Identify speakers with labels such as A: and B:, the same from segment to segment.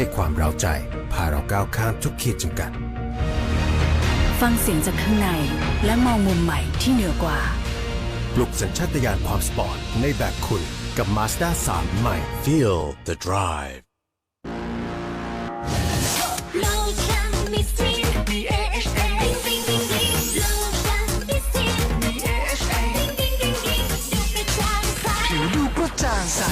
A: ให้ความเร้าใจ พาเราก้าวข้ามทุกขีดจำกัด
B: ฟังเสียงจากข้างในและมองมุมใหม่ที่เหนือกว่า
A: ปลุกสัญชาตญาณความสปอร์ตในแบบคุณกับ Mazda 3 ใหม่ Feel the drive
C: Lotion Mistin B-A-H-A Ding ding ding ding Lotion Mistin B-A-H-A Ding ding ding ding ดูกระจ่างใส
D: ผิวดูกระจ่างใส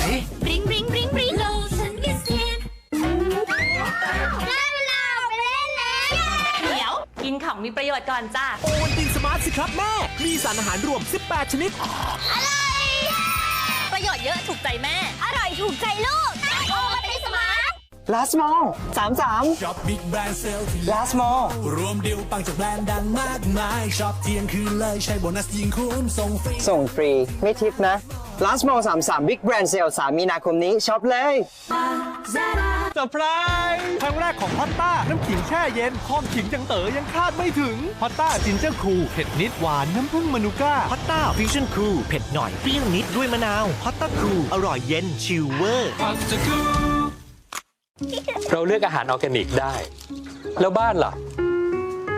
E: มีประโยชน์ก่อนจ้า
D: โอวันตินสมาร์ทสิครับแม่ มีสารอาหารรวม 18 ชนิด
E: ประโยชน์เยอะถูกใจแม่
C: อร่อยถูกใจลูกโอ้มาเป็นสมาร์ท
F: last mall 33
G: ช็อปบิ๊กแบรนด์เซลที่
F: last mall
G: รวมดิวปังจากแบรนด์ดังมากมายช็อปเที่ยงคืนเลยใช้โบนัสยิงคูณส่งฟรี
F: ส่งฟรี ไม่ทิปนะ last mall 33 big brand sale 3มีนาคมนี้ช็อปเลย
D: เซอร์ไพรส์ครั้งแรกของพอตต้า น้ำขิงแช่เย็นหอมขิงจังเต๋อยังคาดไม่ถึงพอตต้าจินเจอร์คูลเผ็ดนิดหวานน้ำผึ้งมนุก้า
H: ฮอตต้าฟิวชั่นครูเผ็ดหน่อยเปรี้ยวนิดด้วยมะนาวฮอตต้าครูอร่อยเย็นชิลเวอร์
I: เราเลือกอาหารออร์แกนิกได้ แล้วบ้านล่ะ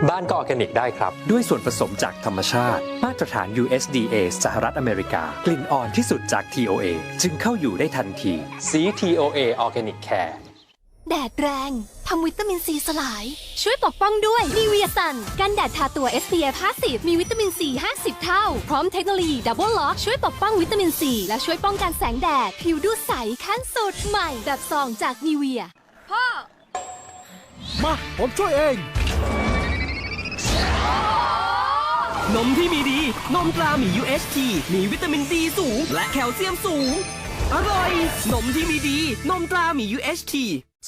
I: บ้านก็ออร์แกนิกได้ครับ ด้วยส่วนผสมจากธรรมชาติ มาตรฐาน USDA สหรัฐอเมริกา กลิ่นอ่อนที่สุดจาก TOA จึงเข้าอยู่ได้ทันทีสี TOA Organic Care
C: แดดแรง ทำวิตามินซีสลาย ช่วยปกป้องด้วยนีเวียซันกันแดดทาตัว SPF 50 มีวิตามินซี 50 เท่า พร้อมเทคโนโลยีดับเบิลล็อกช่วยปกป้องวิตามินซี และช่วยป้องกันแสงแดด ผิวดูใสขั้นสุดใหม่ แบบซองจากนีเวีย พ่อ
D: มา ผมช่วยเอง
H: นมที่มีดี นมตราหมี UHT มีวิตามินดีสูง และแคลเซียมสูง อร่อย นมที่มีดี นมตราหมี UHT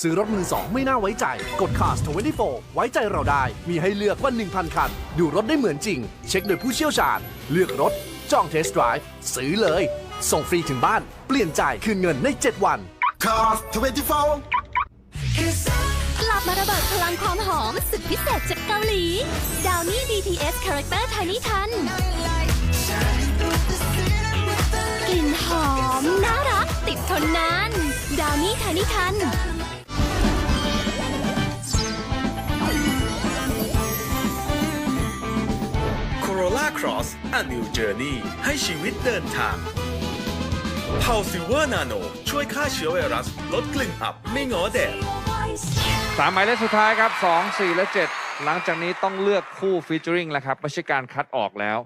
D: ซื้อรถมือสองไม่น่าไว้ใจ กด Cars 24 ไว้ใจเราได้ มีให้เลือกกว่า 1,000 คัน ดูรถได้เหมือนจริง เช็คโดยผู้เชี่ยวชาญ เลือกรถ จองเทสต์ไดรฟ์ซื้อเลย ส่งฟรีถึงบ้าน เปลี่ยนจ่ายคืนเงินใน 7 วัน
A: Cars 24
C: ก ลับมาระเบิดพลังความหอมสุดพิเศษจากเกาหลี ดาวนี่ BTS Character Tiny Tan กลิ่นหอม น่ารัก ติดทนนาน ดาวนี่ Tiny Tan
J: Corolla Cross A New Journey ให้ชีวิตเดินทางเผาซิลเวอร์นาโนช่วยฆ่าเชื้อไวรัส ลดกลิ่นอับไม่งอแดด
K: สามหมายเลขสุดท้ายครับ 2 4 และ 7 หลังจากนี้ต้องเลือกคู่ฟีเจอริงแล้วครับ ไม่ใช่การคัดออกแล้ว